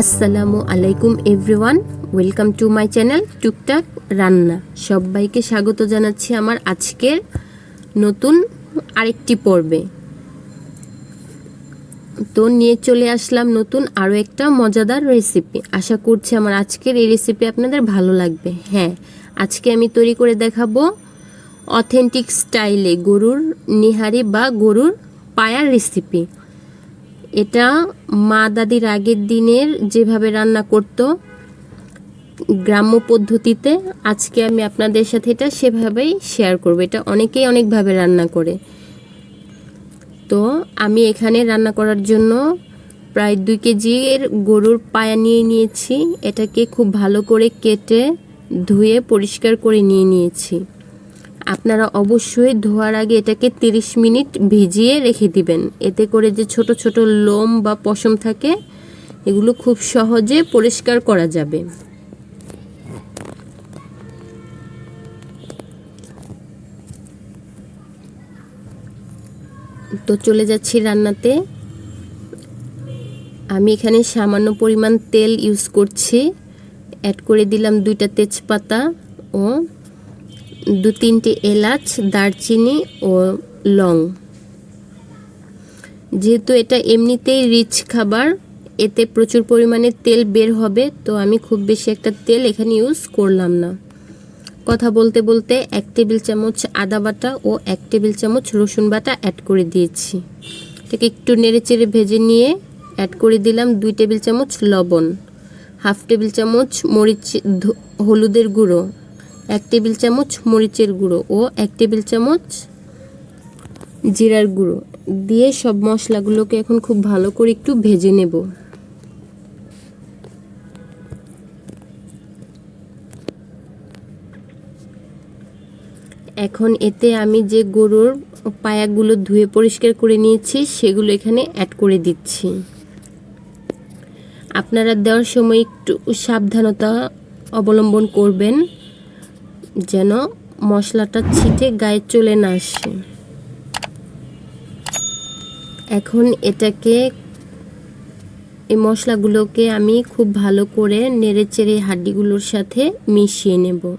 আসসালামু আলাইকুম everyone, welcome to my channel Tuktak Ranna. সবাইকে স্বাগত জানাচ্ছি আমার আজকের নতুন আরেকটি পর্বে। তো নিয়ে চলে আসলাম নতুন আরও একটা মজাদার রেসিপি আশা করছি আমার আজকের এই রেসিপি আপনাদের ভালো লাগবে। হ্যাঁ আজকে আমি তৈরি করে দেখাবো অথেন্টিক স্টাইলে গরুর নিহারি বা গরুর পায়ার রেসিপি এটা মা দাদির আগের দিনের যেভাবে রান্না করত গ্রাম্য পদ্ধতিতে, আজকে আমি আপনাদের সাথে এটা সেভাবেই শেয়ার করব। এটা অনেকেই অনেকভাবে রান্না করে। তো আমি এখানে রান্না করার জন্য প্রায় দুই কেজির গরুর পায়া নিয়ে নিয়েছি। এটাকে খুব ভালো করে কেটে ধুয়ে পরিষ্কার করে নিয়ে নিয়েছি। আপনারা অবশ্যই ধোয়ার আগে এটাকে 30 মিনিট ভিজিয়ে রেখে দিবেন। এতে করে যে ছোট ছোট লোম বা পশম থাকে, এগুলো খুব সহজে পরিষ্কার করা যাবে। তো চলে যাচ্ছি রান্নাতে। আমি এখানে সামান্য পরিমাণ তেল ইউজ করছি। অ্যাড করে দিলাম দুইটা তেজপাতা ও দু তিনটে এলাচ, দারচিনি ও লং। যেহেতু এটা এমনিতেই রিচ খাবার, এতে প্রচুর পরিমাণে তেল বের হবে, তো আমি খুব বেশি একটা তেল এখানে ইউজ করলাম না। কথা বলতে বলতে এক টেবিল চামচ আদা বাটা ও এক টেবিল চামচ রসুন বাটা অ্যাড করে দিয়েছি। এটাকে একটু নেড়ে চেড়ে ভেজে নিয়ে অ্যাড করে দিলাম দুই টেবিল চামচ লবণ, হাফ টেবিল চামচ মরিচ হলুদের গুঁড়ো। এক টেবিল চামচ মরিচের গুঁড়ো ও এক টেবিল চামচ জিরার গুঁড়ো। দিয়ে সব মশলাগুলোকে এখন খুব ভালো করে একটু ভেজে নেব। এখন এতে আমি যে গরুর পায়াগুলো ধুয়ে পরিষ্কার করে নিয়েছি, সেগুলো এখানে অ্যাড করে দিচ্ছি। আপনারা দেওয়ার সময় একটু সাবধানতা অবলম্বন করবেন। যেন মশলাটা ছিটে গায়ে চলে না আসে। এখন এটাকে, এই মশলাগুলোকে আমি খুব ভালো করে নেড়ে চেড়ে হাড্ডিগুলোর সাথে মিশিয়ে নেব।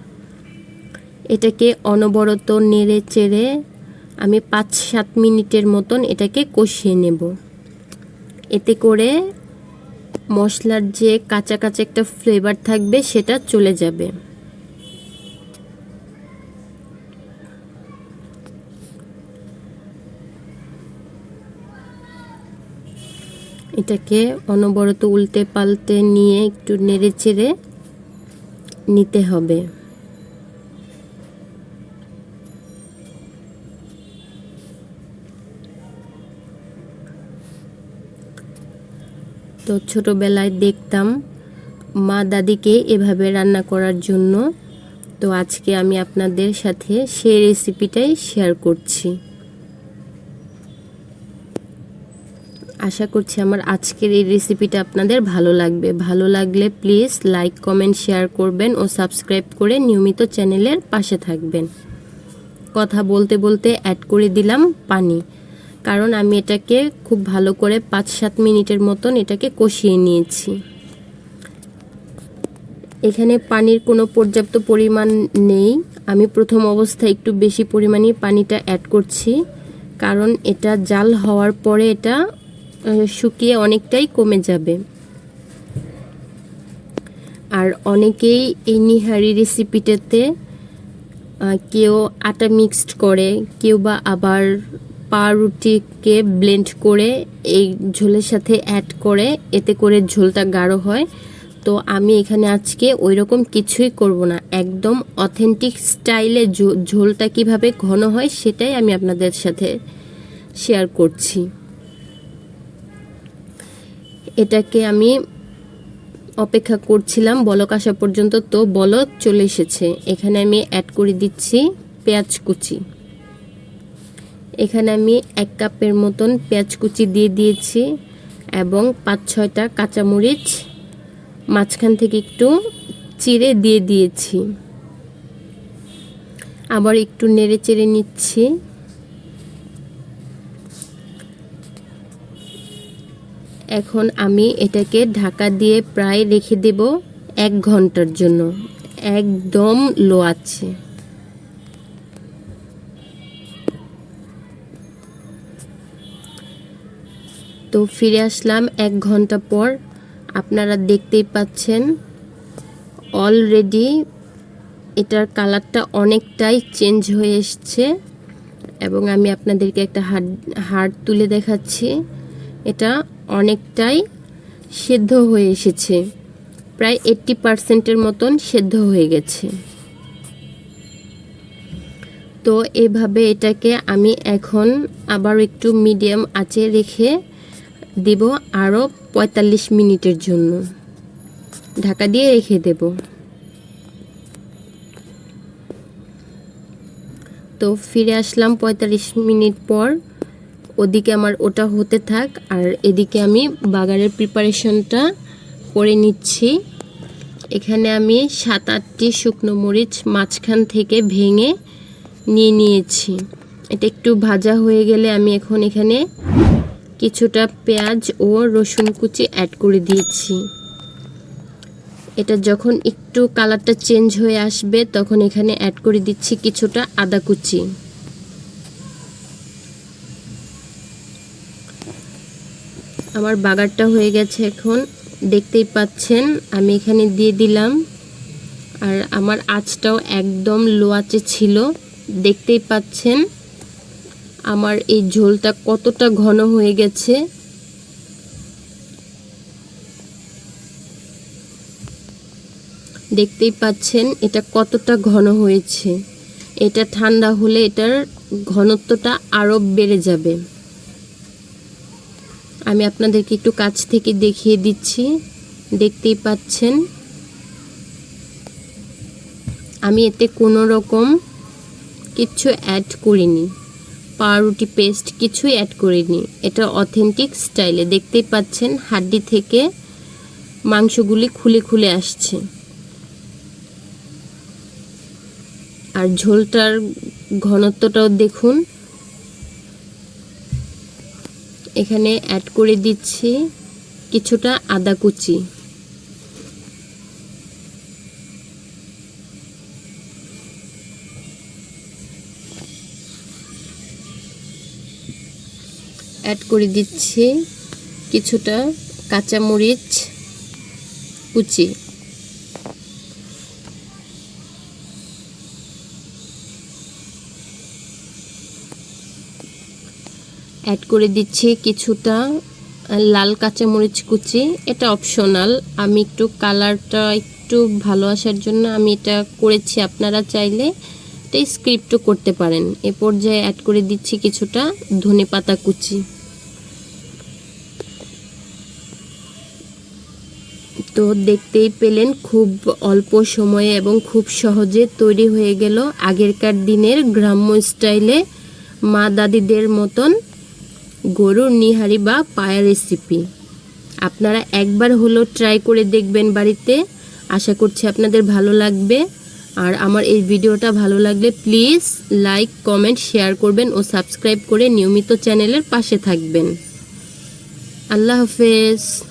এটাকে অনবরত নেড়ে চেড়ে আমি পাঁচ সাত মিনিটের মতন এটাকে কষিয়ে নেব। এতে করে মশলার যে কাঁচা কাঁচা একটা ফ্লেভার থাকবে সেটা চলে যাবে। এটাকে অনবরত উল্টে পাল্টে নিয়ে একটু নেড়ে চেড়ে নিতে হবে। তো ছোটোবেলায় দেখতাম মা দাদিকে এভাবে রান্না করার জন্য। তো আজকে আমি আপনাদের সাথে সেই রেসিপিটাই শেয়ার করছি। আশা করছি আমার আজকের এই রেসিপিটা আপনাদের ভালো লাগবে। ভালো লাগলে প্লিজ লাইক কমেন্ট শেয়ার করবেন ও সাবস্ক্রাইব করে নিয়মিত চ্যানেলের পাশে থাকবেন। কথা বলতে বলতে অ্যাড করে দিলাম পানি। কারণ আমি এটাকে খুব ভালো করে পাঁচ সাত মিনিটের মতন এটাকে কষিয়ে নিয়েছি। এখানে পানির কোনো পর্যাপ্ত পরিমাণ নেই। আমি প্রথম অবস্থায় একটু বেশি পরিমাণে পানিটা অ্যাড করছি। কারণ এটা জাল হওয়ার পরে এটা শুকিয়ে অনেকটাই কমে যাবে। আর অনেকেই এই নিহারি রেসিপিটাতে কেউ আটা মিক্সড করে, কেউ বা আবার পাউরুটিকে ব্লেন্ড করে, এই ঝোলের সাথে অ্যাড করে, এতে করে ঝোলটা গাঢ় হয়। তো আমি এখানে আজকে ওই রকম কিছুই করব না। একদম অথেন্টিক স্টাইলে ঝোলটা কীভাবে ঘন হয় সেটাই আমি আপনাদের সাথে শেয়ার করছি। এটাকে আমি অপেক্ষা করছিলাম, বলক আসা পর্যন্ত। তো বলক চলে এসেছে। এখানে আমি অ্যাড করে দিচ্ছি পেঁয়াজ কুচি। এখানে আমি এক কাপের মতন পেঁয়াজ কুচি দিয়ে দিয়েছি এবং পাঁচ ছয়টা কাঁচামরিচ, মাঝখান থেকে একটু চিড়ে দিয়ে দিয়েছি। আবার একটু নেড়ে চেড়ে নিচ্ছি। এখন আমি এটাকে ঢাকা দিয়ে প্রায় রেখে দেব এক ঘণ্টার জন্য। একদম লো আছে। তো ফিরে আসলাম এক ঘণ্টা পর। আপনারা দেখতেই পাচ্ছেন অলরেডি এটার কালারটা অনেকটাই চেঞ্জ হয়ে এসছে। এবং আমি আপনাদেরকে একটা হাড় হাড় তুলে দেখাচ্ছি। এটা অনেকটাই সেদ্ধ হয়ে এসেছে। প্রায় এইট্টি পারসেন্টের মতন সেদ্ধ হয়ে গেছে। তো এভাবে এটাকে আমি এখন আবার একটু মিডিয়াম আঁচে রেখে দিব আরও পঁয়তাল্লিশ মিনিটের জন্য। ঢাকা দিয়ে রেখে দেব। তো ফিরে আসলাম পঁয়তাল্লিশ মিনিট পর। ওদিকে আমার ওটা হতে থাক, আর এদিকে আমি বাগারের প্রিপারেশনটা করে নিচ্ছি। এখানে আমি সাত আটটি শুকনো মরিচ মাঝখান থেকে ভেঙে নিয়ে নিয়েছি। এটা একটু ভাজা হয়ে গেলে আমি এখন এখানে কিছুটা পেঁয়াজ ও রসুন কুচি অ্যাড করে দিয়েছি। এটা যখন একটু কালারটা চেঞ্জ হয়ে আসবে, তখন এখানে অ্যাড করে দিচ্ছি কিছুটা আদা কুচি। আমার বাগারটা হয়ে গেছে এখন। দেখতেই পাচ্ছেন, আমি এখানে দিয়ে দিলাম। আর আমার আঁচটাও একদম লো আঁচে ছিল। দেখতেই পাচ্ছেন, আমার এই ঝোলটা কতটা ঘন হয়ে গেছে। দেখতেই পাচ্ছেন, এটা কতটা ঘন হয়েছে। এটা ঠান্ডা হলে এটার ঘনত্বটা আরও বেড়ে যাবে। আমি আপনাদেরকে একটু কাছ থেকে দেখিয়ে দিচ্ছি। দেখতেই পাচ্ছেন। আমি এতে কোনো রকম কিছু অ্যাড করিনি। পাউরুটি পেস্ট কিছুই অ্যাড করিনি। এটা অথেন্টিক স্টাইলে দেখতেই পাচ্ছেন, হাড্ডি থেকে মাংসগুলি খুলে খুলে আসছে। আর ঝোলটার ঘনত্বটাও দেখুন। এখানে অ্যাড করে দিচ্ছি কিছুটা আদা কুচি। অ্যাড করে দিচ্ছি কিছুটা কাঁচামরিচ কুচি। অ্যাড করে দিচ্ছি কিছুটা লাল কাঁচামরিচ কুচি। এটা অপশনাল আমি একটু কালারটা একটু ভালো আসার জন্য আমি এটা করেছি। আপনারা চাইলে এটা স্ক্রিপ্টও করতে পারেন। এ পর্যায়ে অ্যাড করে দিচ্ছি কিছুটা ধনে পাতা কুচি। তো দেখতেই পেলেন, খুব অল্প সময়ে এবং খুব সহজে তৈরি হয়ে গেল আগেরকার দিনের গ্রাম্য স্টাইলে মা দাদিদের মতন গরুর নিহারি বা পায়া রেসিপি আপনারা একবার হলো ট্রাই করে দেখবেন বাড়িতে। আশা করছি আপনাদের ভালো লাগবে। আর আমার এই ভিডিওটা ভালো লাগলে প্লিজ লাইক কমেন্ট শেয়ার করবেন ও সাবস্ক্রাইব করে নিয়মিত চ্যানেলের পাশে থাকবেন। আল্লাহ হাফেজ।